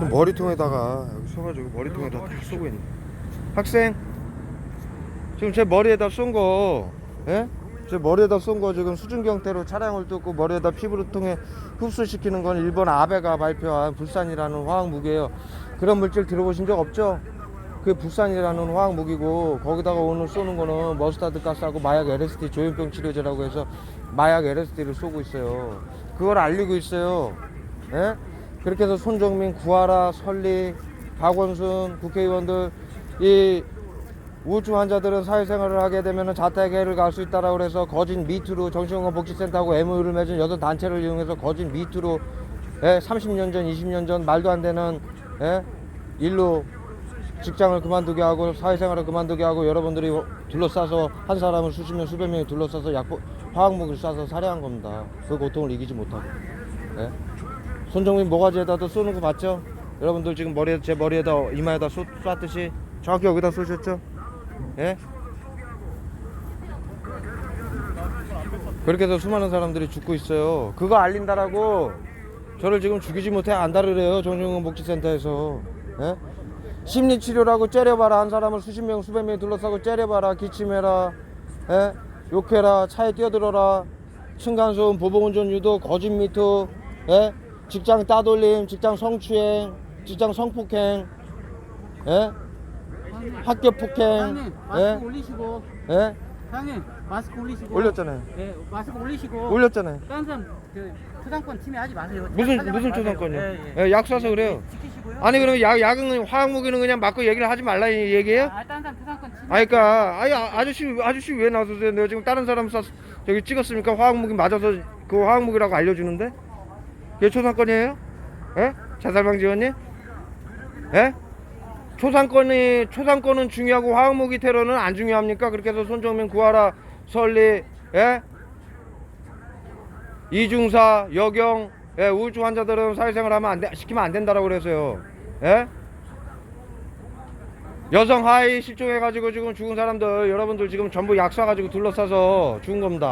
그 머리통에다가 여기 쏘가지고 머리통에다 다 쏘고 있네. 학생 지금 제 머리에다 쏜 거, 예? 제 머리에다 쏜 거 지금 수증경태로 차량을 뚫고 머리에다 피부를 통해 흡수시키는 건 일본 아베가 발표한 불산이라는 화학 무기예요. 그런 물질 들어보신 적 없죠? 그게 불산이라는 화학 무기고 거기다가 오늘 쏘는 거는 머스타드 가스하고 마약 LSD 조현병 치료제라고 해서 마약 LSD를 쏘고 있어요. 그걸 알리고 있어요. 예? 그렇게 해서 손정민, 구하라, 설리, 박원순 국회의원들 이 우울증 환자들은 사회생활을 하게 되면 자택해를 갈 수 있다라고 그래서 거짓 미투로 정신건강 복지센터하고 MOU를 맺은 여덟 단체를 이용해서 거짓 미투로 예, 30년 전, 20년 전 말도 안 되는 예, 일로 직장을 그만두게 하고 사회생활을 그만두게 하고 여러분들이 둘러싸서 한 사람을 수십 명, 수백 명이 둘러싸서 약 화학무기를 쏴서 살해한 겁니다. 그 고통을 이기지 못하고. 예? 손정민 모가지에다도 쏘는 거 봤죠? 여러분들 지금 머리에 제 머리에다 이마에다 쏘, 쐈듯이 정확히 여기다 쏘셨죠? 예? 그렇게 해서 수많은 사람들이 죽고 있어요. 그거 알린다라고 저를 지금 죽이지 못해 안다르래요. 정신건 복지센터에서. 예? 심리치료라고 째려봐라. 한 사람을 수십 명, 수백 명이 둘러싸고 째려봐라. 기침해라. 예? 욕해라. 차에 뛰어들어라. 층간소음, 보복운전 유도, 거짓 미투, 예? 직장 따돌림, 직장 성추행, 직장 성폭행, 예? 학교 폭행, 사장님 마스크 예? 올리시고 예? 사장님 마스크 올리시고 올렸잖아요. 네 마스크 올리시고 올렸잖아요. 다른 사람 그 초상권 침해하지 마세요 무슨 무슨 마세요. 초상권이요? 예, 예, 예. 약 쏴서 그래요. 지키시고요 아니 그러면 약 약은 화학 무기는 그냥 맞고 얘기를 하지 말라 이 얘기예요? 아, 다른 사람 초상권 침해 아니 그러니까 아니 아- 아저씨 아저씨 왜 나서세요? 내가 지금 다른 사람 쏴 저기 찍었으니까 화학 무기 맞아서 그 화학 무기라고 알려주는데 이게 초상권이에요? 예? 자살방 지원님? 예? 초상권이 초상권은 중요하고 화학 무기 테러는 안 중요합니까? 그렇게 해서 손정민 구하라 설리 예? 이중사 여경 예, 우울증 환자들은 사회생활 하면 안 돼, 시키면 안 된다라고 그래서요. 예? 여성 하이 실종해가지고 지금 죽은 사람들 여러분들 지금 전부 약 쏴가지고 둘러싸서 죽은 겁니다.